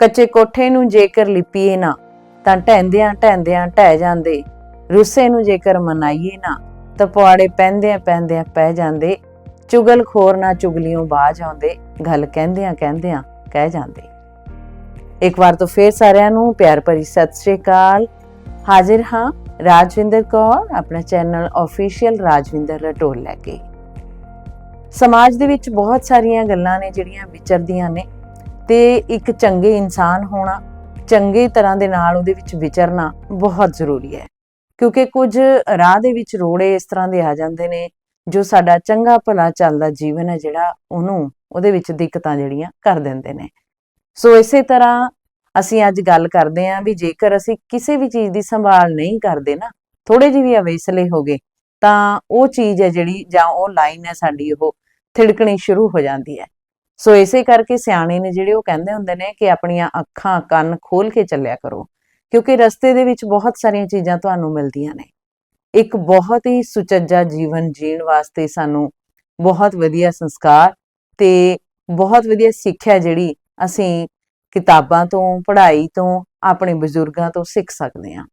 ਕੱਚੇ ਕੋਠੇ ਨੂੰ ਜੇਕਰ ਲਿਪੀਏ ਨਾ, ਤਾਂ ਢਹਿੰਦਿਆਂ ਢਹਿੰਦਿਆਂ ਢਹਿ ਜਾਂਦੇ। ਰੁੱਸੇ ਨੂੰ ਜੇਕਰ ਮਨਾਈਏ ਨਾ, ਤਾਂ ਪੁਆੜੇ ਪੈਂਦਿਆਂ ਪੈਂਦਿਆਂ ਪੈ ਜਾਂਦੇ। ਚੁਗਲਖੋਰ ਨਾ ਚੁਗਲੀਆਂ ਬਾਜ ਆਉਂਦੇ, ਗੱਲ ਕਹਿੰਦਿਆਂ ਕਹਿੰਦਿਆਂ ਕਹਿ ਜਾਂਦੇ। ਇੱਕ ਵਾਰ ਤੋਂ ਫੇਰ ਸਾਰਿਆਂ ਨੂੰ ਪਿਆਰ ਭਰੀ ਸਤਿ ਸ਼੍ਰੀ ਅਕਾਲ। ਹਾਜ਼ਰ ਹਾਂ ਰਾਜਵਿੰਦਰ ਕੌਰ, ਆਪਣਾ ਚੈਨਲ ਆਫੀਸ਼ੀਅਲ ਰਾਜਵਿੰਦਰ ਰਟੋਲ ਲੈ ਕੇ। ਸਮਾਜ ਦੇ ਵਿੱਚ ਬਹੁਤ ਸਾਰੀਆਂ ਗੱਲਾਂ ਨੇ ਜਿਹੜੀਆਂ ਵਿਚਰਦੀਆਂ ਨੇ। ਤੇ ਇੱਕ ਚੰਗੇ ਇਨਸਾਨ ਹੋਣਾ, ਚੰਗੇ ਤਰ੍ਹਾਂ ਦੇ ਨਾਲ ਉਹਦੇ ਵਿੱਚ ਵਿਚਰਨਾ ਬਹੁਤ ਜ਼ਰੂਰੀ ਹੈ। ਕਿਉਂਕਿ ਕੁਝ ਰਾਹ ਦੇ ਵਿੱਚ ਰੋੜੇ ਇਸ ਤਰ੍ਹਾਂ ਦੇ ਆ ਜਾਂਦੇ ਨੇ, ਜੋ ਸਾਡਾ ਚੰਗਾ ਭਲਾ ਚੱਲਦਾ ਜੀਵਨ ਹੈ ਜਿਹੜਾ, ਉਹਨੂੰ ਉਹਦੇ ਵਿੱਚ ਦਿੱਕਤਾਂ ਜਿਹੜੀਆਂ ਕਰ ਦਿੰਦੇ ਨੇ। ਸੋ ਇਸੇ ਤਰ੍ਹਾਂ ਅਸੀਂ ਅੱਜ ਗੱਲ ਕਰਦੇ ਹਾਂ ਵੀ ਜੇਕਰ ਅਸੀਂ ਕਿਸੇ ਵੀ ਚੀਜ਼ ਦੀ ਸੰਭਾਲ ਨਹੀਂ ਕਰਦੇ ਨਾ ਥੋੜੇ ਜਿਹੇ ਵੀ ਅਵੇਸਲੇ ਹੋ ਗਏ, ਤਾਂ ਉਹ ਚੀਜ਼ ਹੈ ਜਿਹੜੀ ਜਾਂ ਉਹ ਲਾਈਨ ਹੈ ਸਾਡੀ, ਉਹ ਥਿੜਕਣੀ ਸ਼ੁਰੂ ਹੋ ਜਾਂਦੀ ਹੈ। ਸੋ ਇਸੇ ਕਰਕੇ ਸਿਆਣੇ ਨੇ ਜਿਹੜੇ ਉਹ ਕਹਿੰਦੇ ਹੁੰਦੇ ਨੇ ਕਿ ਆਪਣੀਆਂ ਅੱਖਾਂ, ਕੰਨ ਖੋਲ ਕੇ ਚੱਲਿਆ ਕਰੋ, ਕਿਉਂਕਿ ਰਸਤੇ ਦੇ ਵਿੱਚ ਬਹੁਤ ਸਾਰੀਆਂ ਚੀਜ਼ਾਂ ਤੁਹਾਨੂੰ ਮਿਲਦੀਆਂ ਨੇ। ਇੱਕ ਬਹੁਤ ਹੀ ਸੁਚੱਜਾ ਜੀਵਨ ਜੀਣ ਵਾਸਤੇ ਸਾਨੂੰ ਬਹੁਤ ਵਧੀਆ ਸੰਸਕਾਰ ਤੇ ਬਹੁਤ ਵਧੀਆ ਸਿੱਖਿਆ ਜਿਹੜੀ ਅਸੀਂ ਕਿਤਾਬਾਂ ਤੋਂ, ਪੜ੍ਹਾਈ ਤੋਂ, ਆਪਣੇ ਬਜ਼ੁਰਗਾਂ ਤੋਂ ਸਿੱਖ ਸਕਦੇ ਹਾਂ।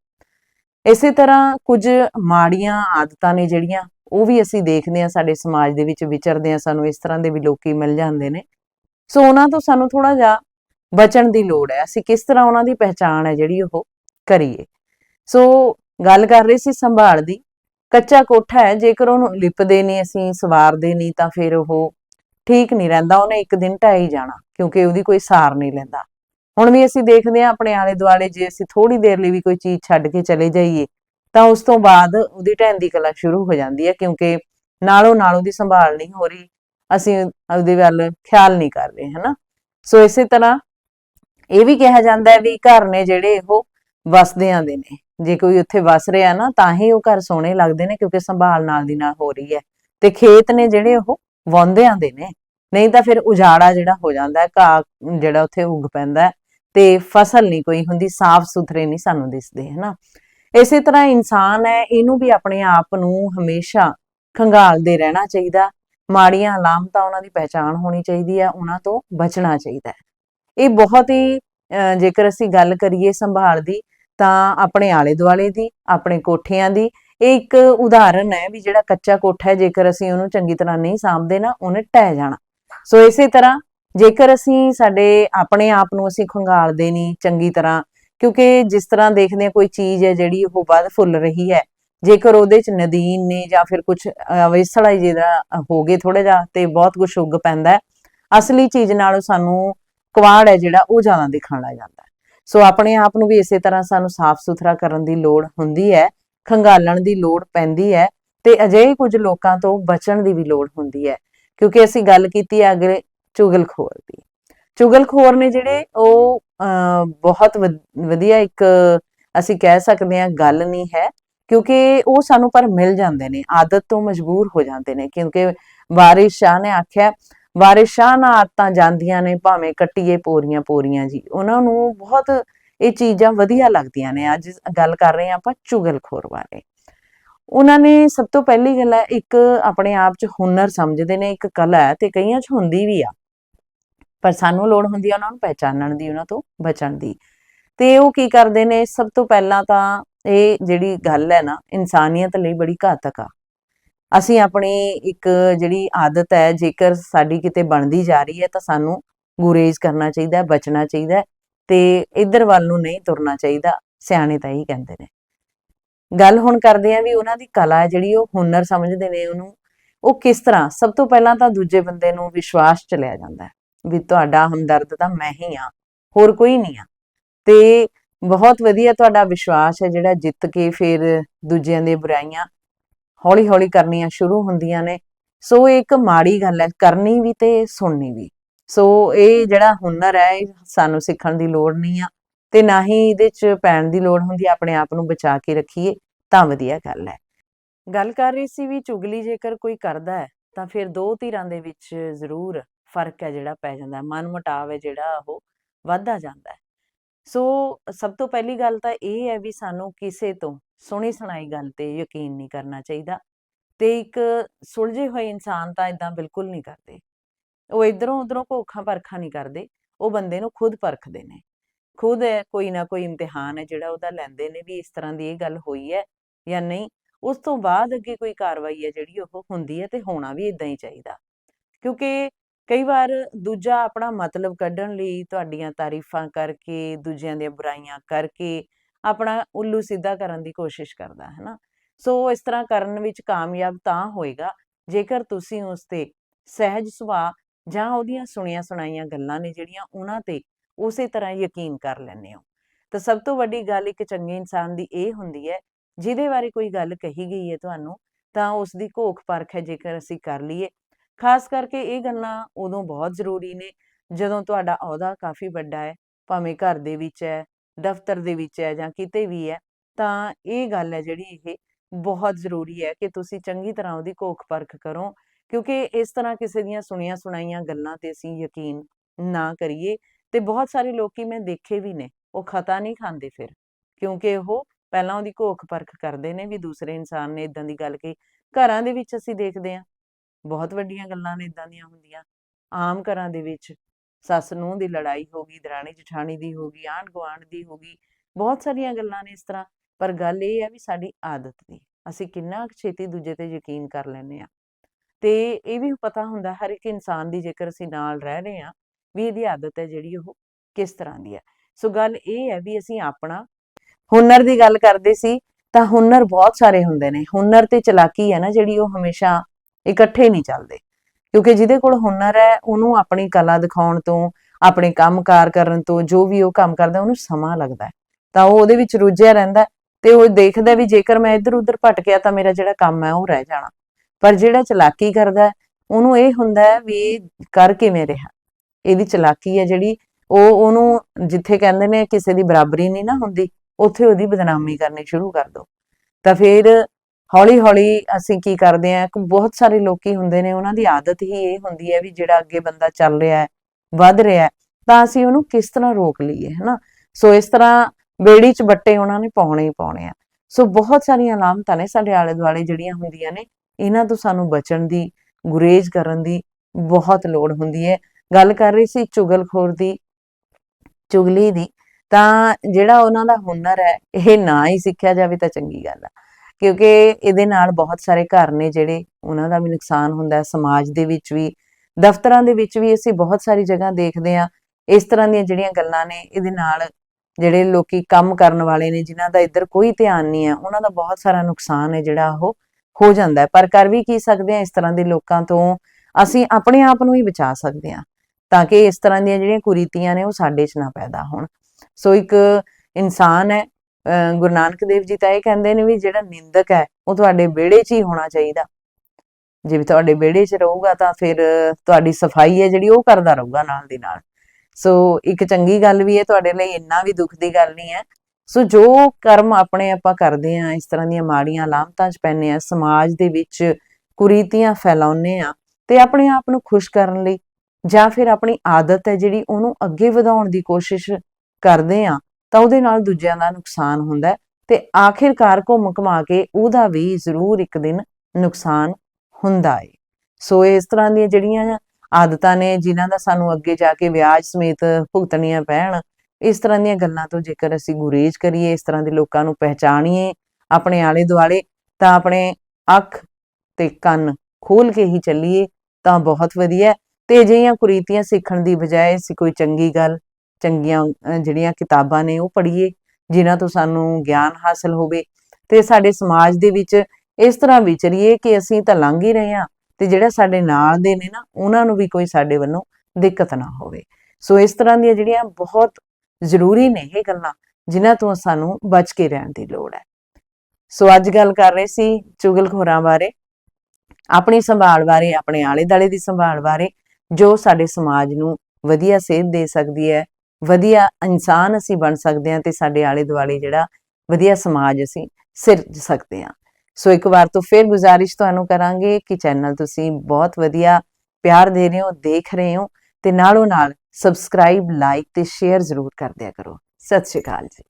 ਇਸੇ ਤਰ੍ਹਾਂ ਕੁਝ ਮਾੜੀਆਂ ਆਦਤਾਂ ਨੇ ਜਿਹੜੀਆਂ, ਉਹ ਵੀ ਅਸੀਂ ਦੇਖਦੇ ਹਾਂ, ਸਾਡੇ ਸਮਾਜ ਦੇ ਵਿੱਚ ਵਿਚਰਦੇ ਹਾਂ, ਸਾਨੂੰ ਇਸ ਤਰ੍ਹਾਂ ਦੇ ਵੀ ਲੋਕੀ ਮਿਲ ਜਾਂਦੇ ਨੇ। ਸੋ ਉਹਨਾਂ ਤੋਂ ਸਾਨੂੰ ਥੋੜਾ ਜਿਹਾ ਬਚਣ ਦੀ ਲੋੜ ਹੈ। ਅਸੀਂ ਕਿਸ ਤਰ੍ਹਾਂ ਉਹਨਾਂ ਦੀ ਪਹਿਚਾਣ ਹੈ ਜਿਹੜੀ ਉਹ ਕਰੀਏ। ਸੋ ਗੱਲ ਕਰ ਰਹੇ ਸੀ ਸੰਭਾਲ ਦੀ। ਕੱਚਾ ਕੋਠਾ ਹੈ, ਜੇਕਰ ਉਹਨੂੰ ਲਿਪਦੇ ਨਹੀਂ, ਅਸੀਂ ਸਵਾਰਦੇ ਨਹੀਂ, ਤਾਂ ਫਿਰ ਉਹ ਠੀਕ ਨਹੀਂ ਰਹਿੰਦਾ। ਉਹਨੇ ਇੱਕ ਦਿਨ ਢਹਿ ਹੀ ਜਾਣਾ, ਕਿਉਂਕਿ ਉਹਦੀ ਕੋਈ ਸਾਰ ਨਹੀਂ ਲੈਂਦਾ। ਹੁਣ ਵੀ ਅਸੀਂ ਦੇਖਦੇ ਹਾਂ, ਆਪਣੇ ਆਲੇ ਦੁਆਲੇ ਜੇ ਅਸੀਂ ਥੋੜੀ ਦੇਰ ਲਈ ਵੀ ਕੋਈ ਚੀਜ਼ ਛੱਡ ਕੇ ਚਲੇ ਜਾਈਏ, ਤਾਂ ਉਸ ਤੋਂ ਬਾਅਦ ਉਹਦੀ ਢਹਿਣ ਦੀ ਕਲਾ ਸ਼ੁਰੂ ਹੋ ਜਾਂਦੀ ਹੈ, ਕਿਉਂਕਿ ਨਾਲੋਂ ਨਾਲ ਉਹਦੀ ਸੰਭਾਲ ਨਹੀਂ ਹੋ ਰਹੀ। ਅਸੀਂ ਉਹਦੇ ਵੱਲ ਖਿਆਲ ਨਹੀਂ ਕਰ ਰਹੇ ਹਨਾ? ਸੋ ਇਸੇ ਤਰ੍ਹਾਂ ਇਹ ਵੀ ਕਿਹਾ ਜਾਂਦਾ ਹੈ ਵੀ ਘਰ ਨੇ ਜਿਹੜੇ ਉਹ ਵਸਦਿਆਂ ਦੇ ਨੇ। ਜੇ ਕੋਈ ਉੱਥੇ ਵਸ ਰਿਹਾ ਨਾ, ਤਾਂ ਹੀ ਉਹ ਘਰ ਸੋਹਣੇ ਲੱਗਦੇ ਨੇ ਕਿਉਂਕਿ ਸੰਭਾਲ ਨਾਲ ਦੀ ਨਾਲ ਹੋ ਰਹੀ ਹੈ। ਤੇ ਖੇਤ ਨੇ ਜਿਹੜੇ ਉਹ ਵਾਉਂਦਿਆਂ ਦੇ ਨੇ। ਨਹੀਂ ਤਾਂ ਫਿਰ ਉਜਾੜਾ ਜਿਹੜਾ ਹੋ ਜਾਂਦਾ ਹੈ, ਘਾਹ ਜਿਹੜਾ ਉੱਥੇ ਉੱਗ ਪੈਂਦਾ ਤੇ ਫਸਲ ਨਹੀਂ ਕੋਈ ਹੁੰਦੀ ਸਾਫ਼ ਸੁਥਰੇ ਨਹੀਂ ਸਾਨੂੰ ਦਿਸਦੇ, ਹਨਾ? ਇਸੇ ਤਰ੍ਹਾਂ ਇਨਸਾਨ ਹੈ, ਇਹਨੂੰ ਵੀ ਆਪਣੇ ਆਪ ਨੂੰ ਹਮੇਸ਼ਾ ਖੰਗਾਲਦੇ ਰਹਿਣਾ ਚਾਹੀਦਾ। ਮਾੜੀਆਂ ਅਲਾਮਤਾਂ ਉਹਨਾਂ ਦੀ ਪਹਿਚਾਣ ਹੋਣੀ ਚਾਹੀਦੀ ਹੈ, ਉਹਨਾਂ ਤੋਂ ਬਚਣਾ ਚਾਹੀਦਾ ਹੈ। ਇਹ ਬਹੁਤ ਹੀ ਜੇਕਰ ਅਸੀਂ ਗੱਲ ਕਰੀਏ ਸੰਭਾਲ ਦੀ, ਤਾਂ ਆਪਣੇ ਆਲੇ ਦੁਆਲੇ ਦੀ, ਆਪਣੇ ਕੋਠਿਆਂ ਦੀ, ਇਹ ਇੱਕ ਉਦਾਹਰਨ ਹੈ ਵੀ ਜਿਹੜਾ ਕੱਚਾ ਕੋਠਾ ਹੈ, ਜੇਕਰ ਅਸੀਂ ਉਹਨੂੰ ਚੰਗੀ ਤਰ੍ਹਾਂ ਨਹੀਂ ਸਾਂਭਦੇ ਨਾ, ਉਹਨੇ ਢਹਿ ਜਾਣਾ। ਸੋ ਇਸੇ ਤਰ੍ਹਾਂ ਜੇਕਰ ਅਸੀਂ ਸਾਡੇ ਆਪਣੇ ਆਪ ਨੂੰ ਅਸੀਂ ਖੰਗਾਲਦੇ ਨਹੀਂ ਚੰਗੀ ਤਰ੍ਹਾਂ, ਕਿਉਂਕਿ ਜਿਸ ਤਰ੍ਹਾਂ ਦੇਖਦੇ ਹਾਂ ਕੋਈ ਚੀਜ਼ ਹੈ ਜਿਹੜੀ ਉਹ ਵੱਧ ਫੁੱਲ ਰਹੀ ਹੈ ਜੇਕਰ ਉਹਦੇ ਚ ਨਦੀਨ ਨੇ ਜਾਂ ਫਿਰ ਕੁਝ ਅਵੇਸਲਾ ਜਿਹੜਾ ਹੋ ਗਏ ਥੋੜਾ ਜਿਹਾ ਤੇ ਬਹੁਤ ਕੁਝ ਉੱਗ ਪੈਂਦਾ ਅਸਲੀ ਚੀਜ਼ ਨਾਲੋਂ ਸਾਨੂੰ ਕੁਆੜ ਹੈ ਜਿਹੜਾ ਉਹ ਜ਼ਿਆਦਾ ਦਿਖਣ ਲੱਗ ਜਾਂਦਾ ਸੋ ਆਪਣੇ ਆਪ ਨੂੰ ਵੀ ਇਸੇ ਤਰ੍ਹਾਂ ਸਾਨੂੰ ਸਾਫ਼ ਸੁਥਰਾ ਕਰਨ ਦੀ ਲੋੜ ਹੁੰਦੀ ਹੈ ਖੰਗਾਲਣ ਦੀ ਲੋੜ ਪੈਂਦੀ ਹੈ ਤੇ ਅਜਿਹੇ ਕੁਝ ਲੋਕਾਂ ਤੋਂ ਬਚਣ ਦੀ ਵੀ ਲੋੜ ਹੁੰਦੀ ਹੈ ਕਿਉਂਕਿ ਅਸੀਂ ਗੱਲ ਕੀਤੀ ਹੈ ਅਗਲੇ ਚੁਗਲਖੋਰ ਦੀ। ਚੁਗਲਖੋਰ ਨੇ ਜਿਹੜੇ ਉਹ ਅਹ, ਬਹੁਤ ਵਧ- ਵਧੀਆ ਇੱਕ ਅਸੀਂ ਕਹਿ ਸਕਦੇ ਹਾਂ ਗੱਲ ਨਹੀਂ ਹੈ। ਕਿਉਂਕਿ ਉਹ ਸਾਨੂੰ ਪਰ ਮਿਲ ਜਾਂਦੇ ਨੇ, ਆਦਤ ਤੋਂ ਮਜਬੂਰ ਹੋ ਜਾਂਦੇ ਨੇ, ਕਿਉਂਕਿ ਵਾਰਿਸ ਸ਼ਾਹ ਨੇ ਆਖਿਆ, ਵਾਰਿਸ ਸ਼ਾਹ ਨਾ ਆਦਤਾਂ ਜਾਂਦੀਆਂ ਨੇ, ਭਾਵੇਂ ਕੱਟੀਏ ਪੋਰੀਆਂ ਪੋਰੀਆਂ ਜੀ। ਉਹਨਾਂ ਨੂੰ ਬਹੁਤ ਇਹ ਚੀਜ਼ਾਂ ਵਧੀਆ ਲੱਗਦੀਆਂ ਨੇ। ਅੱਜ ਗੱਲ ਕਰ ਰਹੇ ਹਾਂ ਆਪਾਂ ਚੁਗਲਖੋਰ ਬਾਰੇ। ਉਹਨਾਂ ਨੇ ਸਭ ਤੋਂ ਪਹਿਲੀ ਗੱਲ ਹੈ, ਇੱਕ ਆਪਣੇ ਆਪ 'ਚ ਹੁਨਰ ਸਮਝਦੇ ਨੇ, ਇੱਕ ਕਲਾ ਹੈ ਤੇ ਕਈਆਂ 'ਚ ਹੁੰਦੀ ਵੀ ਆ। ਪਰ ਸਾਨੂੰ ਲੋੜ ਹੁੰਦੀ ਆ ਉਹਨਾਂ ਨੂੰ ਪਹਿਚਾਨਣ ਦੀ, ਉਹਨਾਂ ਤੋਂ ਬਚਣ ਦੀ। ਤੇ ਉਹ ਕੀ ਕਰਦੇ ਨੇ, ਸਭ ਤੋਂ ਪਹਿਲਾਂ ਤਾਂ ਇਹ ਜਿਹੜੀ ਗੱਲ ਹੈ ਨਾ, ਇਨਸਾਨੀਅਤ ਲਈ ਬੜੀ ਘਾਤਕ ਆ। ਅਸੀਂ ਆਪਣੀ ਇੱਕ ਜਿਹੜੀ ਆਦਤ ਹੈ, ਜੇਕਰ ਸਾਡੀ ਕਿਤੇ ਬਣਦੀ ਜਾ ਰਹੀ ਹੈ ਤਾਂ ਸਾਨੂੰ ਗੁਰੇਜ਼ ਕਰਨਾ ਚਾਹੀਦਾ ਹੈ ਬਚਣਾ ਚਾਹੀਦਾ ਹੈ ਤੇ ਇਧਰ ਵੱਲ ਨੂੰ ਨਹੀਂ ਤੁਰਨਾ ਚਾਹੀਦਾ, ਸਿਆਣੇ ਤਾਂ ਇਹੀ ਕਹਿੰਦੇ ਨੇ। ਗੱਲ ਹੁਣ ਕਰਦੇ ਆ ਵੀ ਉਹਨਾਂ ਦੀ ਕਲਾ ਹੈ ਜਿਹੜੀ ਉਹ ਹੁਨਰ ਸਮਝਦੇ ਨੇ ਉਹਨੂੰ, ਉਹ ਕਿਸ ਤਰ੍ਹਾਂ? ਸਭ ਤੋਂ ਪਹਿਲਾਂ ਤਾਂ ਦੂਜੇ ਬੰਦੇ ਨੂੰ ਵਿਸ਼ਵਾਸ ਚ ਲਿਆ ਜਾਂਦਾ ਹੈ ਵੀ ਤੁਹਾਡਾ ਹਮਦਰਦ ਤਾਂ ਮੈਂ ਹੀ ਆ ਹੋਰ ਕੋਈ ਨਹੀਂ ਆ। ਤੇ ਬਹੁਤ ਵਧੀਆ ਤੁਹਾਡਾ ਵਿਸ਼ਵਾਸ ਹੈ ਜਿਹੜਾ ਜਿੱਤ ਕੇ ਫਿਰ ਦੂਜਿਆਂ ਦੇ ਬੁਰਾਈਆਂ ਹੌਲੀ ਹੌਲੀ ਕਰਨੀਆਂ ਸ਼ੁਰੂ ਹੁੰਦੀਆਂ ਨੇ। ਸੋ ਇਹ ਇੱਕ ਮਾੜੀ ਗੱਲ ਹੈ ਕਰਨੀ ਵੀ ਤੇ ਸੁਣਨੀ ਵੀ। ਸੋ ਇਹ ਜਿਹੜਾ ਹੁਨਰ ਹੈ ਇਹ ਸਾਨੂੰ ਸਿੱਖਣ ਦੀ ਲੋੜ ਨਹੀਂ ਆ ਤੇ ਨਾ ਹੀ ਇਹਦੇ ਚ ਪੈਣ ਦੀ ਲੋੜ ਹੁੰਦੀ ਹੈ, ਆਪਣੇ ਆਪ ਨੂੰ ਬਚਾ ਕੇ ਰੱਖੀਏ ਤਾਂ ਵਧੀਆ ਗੱਲ ਹੈ। ਗੱਲ ਕਰ ਰਹੀ ਸੀ ਵੀ ਚੁਗਲੀ ਜੇਕਰ ਕੋਈ ਕਰਦਾ ਹੈ ਤਾਂ ਫਿਰ ਦੋ ਧਿਰਾਂ ਦੇ ਵਿੱਚ ਜ਼ਰੂਰ ਫ਼ਰਕ ਹੈ ਜਿਹੜਾ ਪੈ ਜਾਂਦਾ ਮਨ ਮੁਟਾਵ ਹੈ ਜਿਹੜਾ ਉਹ ਵੱਧਦਾ ਜਾਂਦਾ ਹੈ। ਸੋ ਸਭ ਤੋਂ ਪਹਿਲੀ ਗੱਲ ਤਾਂ ਇਹ ਹੈ ਵੀ ਸਾਨੂੰ ਕਿਸੇ ਤੋਂ ਸੁਣੀ ਸੁਣਾਈ ਗੱਲ ਤੇ ਯਕੀਨ ਨਹੀਂ ਕਰਨਾ ਚਾਹੀਦਾ ਤੇ ਇੱਕ ਸੁਲਝੇ ਹੋਏ ਇਨਸਾਨ ਤਾਂ ਇਦਾਂ ਬਿਲਕੁਲ ਨਹੀਂ ਕਰਦੇ। ਉਹ ਇਧਰੋਂ ਉਧਰੋਂ ਭੋਖਾਂ ਪਰਖਾਂ ਨਹੀਂ ਕਰਦੇ, ਉਹ ਬੰਦੇ ਨੂੰ ਖੁਦ ਪਰਖਦੇ ਨੇ। ਖੁਦ ਹੈ, ਕੋਈ ਨਾ ਕੋਈ ਇਮਤਿਹਾਨ ਹੈ ਜਿਹੜਾ ਉਹਦਾ ਲੈਂਦੇ ਨੇ ਵੀ ਇਸ ਤਰ੍ਹਾਂ ਦੀ ਇਹ ਗੱਲ ਹੋਈ ਹੈ ਜਾਂ ਨਹੀਂ। ਉਸ ਤੋਂ ਬਾਅਦ ਅੱਗੇ ਕੋਈ ਕਾਰਵਾਈ ਹੈ ਜਿਹੜੀ ਉਹ ਹੁੰਦੀ ਹੈ ਤੇ ਹੋਣਾ ਵੀ ਇਦਾਂ ਹੀ ਚਾਹੀਦਾ। ਕਿਉਂਕਿ ਕਈ ਵਾਰ ਦੂਜਾ ਆਪਣਾ ਮਤਲਬ ਕੱਢਣ ਲਈ ਤੁਹਾਡੀਆਂ ਤਾਰੀਫਾਂ ਕਰਕੇ, ਦੂਜਿਆਂ ਦੀਆਂ ਬੁਰਾਈਆਂ ਕਰਕੇ ਆਪਣਾ ਉੱਲੂ ਸਿੱਧਾ ਕਰਨ ਦੀ ਕੋਸ਼ਿਸ਼ ਕਰਦਾ ਹੈ ਨਾ ਸੋ ਇਸ ਤਰ੍ਹਾਂ ਕਰਨ ਵਿੱਚ ਕਾਮਯਾਬ ਤਾਂ ਹੋਏਗਾ, ਜੇਕਰ ਤੁਸੀਂ ਉਸ ਤੇ ਸਹਿਜ ਸੁਭਾਅ ਜਾਂ ਉਹਦੀਆਂ ਸੁਣੀਆਂ ਸੁਣਾਈਆਂ ਗੱਲਾਂ ਨੇ ਜਿਹੜੀਆਂ ਉਹਨਾਂ ਤੇ ਉਸੇ ਤਰ੍ਹਾਂ ਯਕੀਨ ਕਰ ਲੈਂਦੇ ਹੋ। ਤਾਂ ਸਭ ਤੋਂ ਵੱਡੀ ਗੱਲ ਇੱਕ ਚੰਗੇ ਇਨਸਾਨ ਦੀ ਇਹ ਹੁੰਦੀ ਹੈ, ਜਿਹਦੇ ਬਾਰੇ ਕੋਈ ਗੱਲ ਕਹੀ ਗਈ ਹੈ ਤੁਹਾਨੂੰ, ਤਾਂ ਉਸ ਦੀ ਘੋਖ ਪਰਖ ਹੈ ਜੇਕਰ ਅਸੀਂ ਕਰ ਲਈਏ। ਖਾਸ ਕਰਕੇ ਇਹ ਗੱਲਾਂ ਉਦੋਂ ਬਹੁਤ ਜ਼ਰੂਰੀ ਨੇ, ਜਦੋਂ ਤੁਹਾਡਾ ਅਹੁਦਾ ਕਾਫੀ ਵੱਡਾ ਹੈ, ਭਾਵੇਂ ਘਰ ਦੇ ਵਿੱਚ ਹੈ, ਦਫ਼ਤਰ ਦੇ ਵਿੱਚ ਹੈ ਜਾਂ ਕਿਤੇ ਵੀ ਹੈ, ਤਾਂ ਇਹ ਗੱਲ ਹੈ ਜਿਹੜੀ ਇਹ ਬਹੁਤ ਜ਼ਰੂਰੀ ਹੈ ਕਿ ਤੁਸੀਂ ਚੰਗੀ ਤਰ੍ਹਾਂ ਉਹਦੀ ਘੋਖ ਪਰਖ ਕਰੋ, ਕਿਉਂਕਿ ਇਸ ਤਰ੍ਹਾਂ ਕਿਸੇ ਦੀਆਂ ਸੁਣੀਆਂ ਸੁਣਾਈਆਂ ਗੱਲਾਂ ਤੇ ਅਸੀਂ ਯਕੀਨ ਨਾ ਕਰੀਏ ਤੇ ਬਹੁਤ ਸਾਰੇ ਲੋਕੀ ਮੈਂ ਦੇਖੇ ਵੀ ਨੇ, ਉਹ ਖਤਾ ਨਹੀਂ ਖਾਂਦੇ ਫਿਰ, ਕਿਉਂਕਿ ਉਹ ਪਹਿਲਾਂ ਉਹਦੀ ਘੋਖ ਪਰਖ ਕਰਦੇ ਨੇ ਵੀ ਦੂਸਰੇ ਇਨਸਾਨ ਨੇ ਇਦਾਂ ਦੀ ਗੱਲ ਕਹੀ, ਘਰਾਂ ਦੇ ਵਿੱਚ ਅਸੀਂ ਦੇਖਦੇ ਹਾਂ। ਬਹੁਤ ਵੱਡੀਆਂ ਗੱਲਾਂ ਨੇ ਇਦਾਂ ਦੀਆਂ ਹੁੰਦੀਆਂ। ਆਮ ਘਰਾਂ ਦੇ ਵਿੱਚ ਸੱਸ ਨੂੰ ਦੀ ਲੜਾਈ ਹੋ ਗਈ, ਦਰਾਣੀ ਜਠਾਣੀ ਦੀ ਹੋ ਗਈ, ਆਂਢ ਗੁਆਂਢ ਦੀ ਹੋ ਗਈ, ਬਹੁਤ ਸਾਰੀਆਂ ਗੱਲਾਂ ਨੇ ਇਸ ਤਰ੍ਹਾਂ। ਪਰ ਗੱਲ ਇਹ ਹੈ ਵੀ ਸਾਡੀ ਆਦਤ ਦੀ, ਅਸੀਂ ਕਿੰਨਾ ਕੁ ਛੇਤੀ ਦੂਜੇ ਤੇ ਯਕੀਨ ਕਰ ਲੈਂਦੇ ਆ ਤੇ ਇਹ ਵੀ ਪਤਾ ਹੁੰਦਾ ਹਰ ਇੱਕ ਇਨਸਾਨ ਦੀ ਜੇਕਰ ਅਸੀਂ ਨਾਲ ਰਹਿ ਰਹੇ ਆ ਵੀ ਇਹਦੀ ਆਦਤ ਹੈ ਜਿਹੜੀ ਉਹ ਕਿਸ ਤਰ੍ਹਾਂ ਦੀ ਹੈ। ਸੋ ਗੱਲ ਇਹ ਹੈ ਵੀ ਅਸੀਂ ਆਪਣਾ ਹੁਨਰ ਦੀ ਗੱਲ ਕਰਦੇ ਸੀ ਤਾਂ ਹੁਨਰ ਬਹੁਤ ਸਾਰੇ ਹੁੰਦੇ ਨੇ। ਹੁਨਰ ਤੇ ਚਲਾਕੀ ਹੈ ਨਾ ਜਿਹੜੀ ਉਹ ਹਮੇਸ਼ਾ ਇਕੱਠੇ ਨਹੀਂ ਚੱਲਦੇ। ਕਿਉਂਕਿ ਜਿਹਦੇ ਕੋਲ ਹੁਨਰ ਹੈ, ਉਹਨੂੰ ਆਪਣੀ ਕਲਾ ਦਿਖਾਉਣ ਤੋਂ, ਆਪਣੇ ਕੰਮਕਾਰ ਕਰਨ ਤੋਂ, ਜੋ ਵੀ ਉਹ ਕੰਮ ਕਰਦਾ, ਉਹਨੂੰ ਸਮਾਂ ਲੱਗਦਾ ਤਾਂ ਉਹ ਉਹਦੇ ਵਿੱਚ ਰੁੱਝਿਆ ਰਹਿੰਦਾ ਤੇ ਉਹ ਦੇਖਦਾ ਵੀ ਜੇਕਰ ਮੈਂ ਇੱਧਰ ਉੱਧਰ ਭਟਕਿਆ ਤਾਂ ਮੇਰਾ ਜਿਹੜਾ ਕੰਮ ਹੈ, ਉਹ ਰਹਿ ਜਾਣਾ। ਪਰ ਜਿਹੜਾ ਚਲਾਕੀ ਕਰਦਾ ਉਹਨੂੰ ਇਹ ਹੁੰਦਾ ਵੀ ਕਰ ਕਿਵੇਂ ਰਿਹਾ। ਇਹਦੀ ਚਲਾਕੀ ਹੈ ਜਿਹੜੀ, ਉਹ ਉਹਨੂੰ ਜਿੱਥੇ ਕਹਿੰਦੇ ਨੇ ਕਿਸੇ ਦੀ ਬਰਾਬਰੀ ਨਹੀਂ ਨਾ ਹੁੰਦੀ, ਉੱਥੇ ਉਹਦੀ ਬਦਨਾਮੀ ਕਰਨੀ ਸ਼ੁਰੂ ਕਰ ਦੋ। ਤਾਂ ਫਿਰ ਹੌਲੀ ਹੌਲੀ ਅਸੀਂ ਕੀ ਕਰਦੇ ਆ ਕਿ ਬਹੁਤ ਸਾਰੇ ਲੋਕੀ ਹੁੰਦੇ ਨੇ, ਉਹਨਾਂ ਦੀ ਆਦਤ ਹੀ ਇਹ ਹੁੰਦੀ ਹੈ ਵੀ ਜਿਹੜਾ ਅੱਗੇ ਬੰਦਾ ਚੱਲ ਰਿਹਾ ਹੈ, ਵੱਧ ਰਿਹਾ ਹੈ, ਤਾਂ ਅਸੀਂ ਉਹਨੂੰ ਕਿਸ ਤਰ੍ਹਾਂ ਰੋਕ ਲਈਏ, ਹਨਾ? ਸੋ ਇਸ ਤਰ੍ਹਾਂ ਬੇੜੀ 'ਚ ਬੱਟੇ ਉਹਨਾਂ ਨੇ ਪਾਉਣੇ ਹੀ ਪਾਉਣੇ ਆ। ਸੋ ਬਹੁਤ ਸਾਰੀਆਂ ਅਲਾਮਤਾਂ ਨੇ ਸਾਡੇ ਆਲੇ ਦੁਆਲੇ ਜਿਹੜੀਆਂ ਹੁੰਦੀਆਂ ਨੇ, ਇਹਨਾਂ ਤੋਂ ਸਾਨੂੰ ਬਚਣ ਦੀ, ਗੁਰੇਜ਼ ਕਰਨ ਦੀ ਬਹੁਤ ਲੋੜ ਹੁੰਦੀ ਹੈ। ਗੱਲ ਕਰ ਰਹੀ ਸੀ ਚੁਗਲਖੋਰ ਦੀ, ਚੁਗਲੀ ਦੀ, ਤਾਂ ਜਿਹੜਾ ਉਹਨਾਂ ਦਾ ਹੁਨਰ ਹੈ, ਇਹ ਨਾ ਹੀ ਸਿੱਖਿਆ ਜਾਵੇ ਤਾਂ ਚੰਗੀ ਗੱਲ ਆ। ਕਿਉਂਕਿ ਇਹਦੇ ਨਾਲ ਬਹੁਤ ਸਾਰੇ ਘਰ ਨੇ ਜਿਹੜੇ ਉਹਨਾਂ ਦਾ ਵੀ ਨੁਕਸਾਨ ਹੁੰਦਾ ਹੈ। ਸਮਾਜ ਦੇ ਵਿੱਚ ਵੀ, ਦਫ਼ਤਰਾਂ ਦੇ ਵਿੱਚ ਵੀ ਅਸੀਂ ਬਹੁਤ ਸਾਰੀ ਜਗ੍ਹਾ ਦੇਖਦੇ ਆ ਇਸ ਤਰ੍ਹਾਂ ਦੀਆਂ ਜਿਹੜੀਆਂ ਗੱਲਾਂ ਨੇ, ਇਹਦੇ ਨਾਲ ਜਿਹੜੇ ਲੋਕੀ ਕੰਮ ਕਰਨ ਵਾਲੇ ਨੇ, ਜਿਨ੍ਹਾਂ ਦਾ ਇੱਧਰ ਕੋਈ ਧਿਆਨ ਨਹੀਂ ਹੈ, ਉਹਨਾਂ ਦਾ ਬਹੁਤ ਸਾਰਾ ਨੁਕਸਾਨ ਹੈ ਜਿਹੜਾ ਉਹ ਹੋ ਜਾਂਦਾ ਹੈ। ਪਰ ਕਰ ਵੀ ਕੀ ਸਕਦੇ ਆ ਇਸ ਤਰ੍ਹਾਂ ਦੇ ਲੋਕਾਂ ਤੋਂ ਅਸੀਂ ਆਪਣੇ ਆਪ ਨੂੰ ਹੀ ਬਚਾ ਸਕਦੇ ਆ ਤਾਂ ਕਿ ਇਸ ਤਰ੍ਹਾਂ ਦੀਆਂ ਜਿਹੜੀਆਂ ਕੁਰੀਤੀਆਂ ਨੇ ਉਹ ਸਾਡੇ 'ਚ ਨਾ ਪੈਦਾ ਹੋਣ। ਸੋ ਇੱਕ ਇਨਸਾਨ ਹੈ ਗੁਰੂ ਨਾਨਕ ਦੇਵ ਜੀ ਤਾਂ ਇਹ ਕਹਿੰਦੇ ਨੇ ਵੀ ਜਿਹੜਾ ਨਿੰਦਕ ਹੈ, ਉਹ ਤੁਹਾਡੇ ਵਿਹੜੇ 'ਚ ਹੀ ਹੋਣਾ ਚਾਹੀਦਾ। ਜੇ ਵੀ ਤੁਹਾਡੇ ਵਿਹੜੇ 'ਚ ਰਹੂਗਾ ਤਾਂ ਫਿਰ ਤੁਹਾਡੀ ਸਫ਼ਾਈ ਹੈ ਜਿਹੜੀ, ਉਹ ਕਰਦਾ ਰਹੂਗਾ ਨਾਲ ਦੀ ਨਾਲ। ਸੋ ਇੱਕ ਚੰਗੀ ਗੱਲ ਵੀ ਹੈ, ਤੁਹਾਡੇ ਲਈ ਇੰਨਾ ਵੀ ਦੁੱਖ ਦੀ ਗੱਲ ਨਹੀਂ ਹੈ। ਸੋ ਜੋ ਕਰਮ ਆਪਣੇ ਆਪਾਂ ਕਰਦੇ ਆ ਇਸ ਤਰ੍ਹਾਂ ਦੀਆਂ ਮਾੜੀਆਂ ਲਾਮਤਾਂ 'ਚ ਪੈਨੇ ਆ ਸਮਾਜ ਦੇ ਵਿੱਚ ਕੁਰੀਤੀਆਂ ਫੈਲਾਉਨੇ ਆ ਤੇ ਆਪਣੇ ਆਪ ਨੂੰ ਖੁਸ਼ ਕਰਨ ਲਈ ਜਾਂ ਫਿਰ ਆਪਣੀ ਆਦਤ ਹੈ ਜਿਹੜੀ, ਉਹਨੂੰ ਅੱਗੇ ਵਧਾਉਣ ਦੀ ਕੋਸ਼ਿਸ਼ ਕਰਦੇ ਆ ਤਾਂ ਉਹਦੇ ਨਾਲ ਦੂਜਿਆਂ ਦਾ ਨੁਕਸਾਨ ਹੁੰਦਾ ਹੈ ਤੇ ਆਖਿਰਕਾਰ ਘੁੰਮ ਘੁਮਾ ਕੇ ਉਹਦਾ ਵੀ ਜ਼ਰੂਰ ਇੱਕ ਦਿਨ ਨੁਕਸਾਨ ਹੁੰਦਾ ਏ ਸੋ ਇਸ ਤਰ੍ਹਾਂ ਦੀਆਂ ਜਿਹੜੀਆਂ ਆਦਤਾਂ ਨੇ ਜਿਨ੍ਹਾਂ ਦਾ ਸਾਨੂੰ ਅੱਗੇ ਜਾ ਕੇ ਵਿਆਜ ਸਮੇਤ ਭੁਗਤਣੀਆਂ ਪੈਣ, ਇਸ ਤਰ੍ਹਾਂ ਦੀਆਂ ਗੱਲਾਂ ਤੋਂ ਜੇਕਰ ਅਸੀਂ ਗੁਰੇਜ਼ ਕਰੀਏ, ਇਸ ਤਰ੍ਹਾਂ ਦੇ ਲੋਕਾਂ ਨੂੰ ਪਹਿਚਾਣੀਏ, ਆਪਣੇ ਆਲੇ ਦੁਆਲੇ ਤਾਂ ਆਪਣੇ ਅੱਖ ਤੇ ਕੰਨ ਖੋਲ ਕੇ ਹੀ ਚੱਲੀਏ ਤਾਂ ਬਹੁਤ ਵਧੀਆ ਹੈ। ਤੇ ਅਜਿਹੀਆਂ ਕੁਰੀਤੀਆਂ ਸਿੱਖਣ ਦੀ ਬਜਾਏ ਅਸੀਂ ਕੋਈ ਚੰਗੀ ਗੱਲ ਚੰਗੀਆਂ ਜਿਹੜੀਆਂ ਕਿਤਾਬਾਂ ਨੇ ਉਹ ਪੜ੍ਹੀਏ, ਜਿਨ੍ਹਾਂ ਤੋਂ ਸਾਨੂੰ ਗਿਆਨ ਹਾਸਲ ਹੋਵੇ ਤੇ ਸਾਡੇ ਸਮਾਜ ਦੇ ਵਿੱਚ ਇਸ ਤਰ੍ਹਾਂ ਵਿਚਰੀਏ ਕਿ ਅਸੀਂ ਤਾਂ ਲੰਘ ਹੀ ਰਹੇ ਹਾਂ ਤੇ ਜਿਹੜਾ ਸਾਡੇ ਨਾਲ ਦੇ ਨੇ ਨਾ, ਉਹਨਾਂ ਨੂੰ ਵੀ ਕੋਈ ਸਾਡੇ ਵੱਲੋਂ ਦਿੱਕਤ ਨਾ ਹੋਵੇ। ਸੋ ਇਸ ਤਰ੍ਹਾਂ ਦੀਆਂ ਜਿਹੜੀਆਂ ਬਹੁਤ ਜ਼ਰੂਰੀ ਨੇ ਇਹ ਗੱਲਾਂ, ਜਿਨ੍ਹਾਂ ਤੋਂ ਸਾਨੂੰ ਬਚ ਕੇ ਰਹਿਣ ਦੀ ਲੋੜ ਹੈ। ਸੋ ਅੱਜ ਗੱਲ ਕਰ ਰਹੇ ਸੀ ਚੁਗਲਖੋਰਾਂ ਬਾਰੇ, ਆਪਣੀ ਸੰਭਾਲ ਬਾਰੇ, ਆਪਣੇ ਆਲੇ ਦਾਲੇ ਦੀ ਸੰਭਾਲ ਬਾਰੇ, ਜੋ ਸਾਡੇ ਸਮਾਜ ਨੂੰ ਵਧੀਆ ਸੇਧ ਦੇ ਸਕਦੀ ਹੈ ਵਧੀਆ ਇਨਸਾਨ ਅਸੀਂ ਬਣ ਸਕਦੇ ਹਾਂ ਤੇ ਸਾਡੇ ਆਲੇ ਦੁਆਲੇ ਜਿਹੜਾ ਵਧੀਆ ਸਮਾਜ ਅਸੀਂ ਸਿਰਜ ਸਕਦੇ ਹਾਂ। ਸੋ ਇੱਕ ਵਾਰ ਤੋਂ ਫਿਰ ਗੁਜ਼ਾਰਿਸ਼ ਤੁਹਾਨੂੰ ਕਰਾਂਗੇ ਕਿ ਚੈਨਲ ਤੁਸੀਂ ਬਹੁਤ ਵਧੀਆ ਪਿਆਰ ਦੇ ਰਹੇ ਹੋ, ਦੇਖ ਰਹੇ ਹੋ ਤੇ ਨਾਲੋਂ ਨਾਲ ਸਬਸਕ੍ਰਾਈਬ ਲਾਈਕ ਤੇ ਸ਼ੇਅਰ ਜ਼ਰੂਰ ਕਰ ਦਿਆ ਕਰੋ। ਸਤਿ ਸ਼੍ਰੀ ਅਕਾਲ ਜੀ।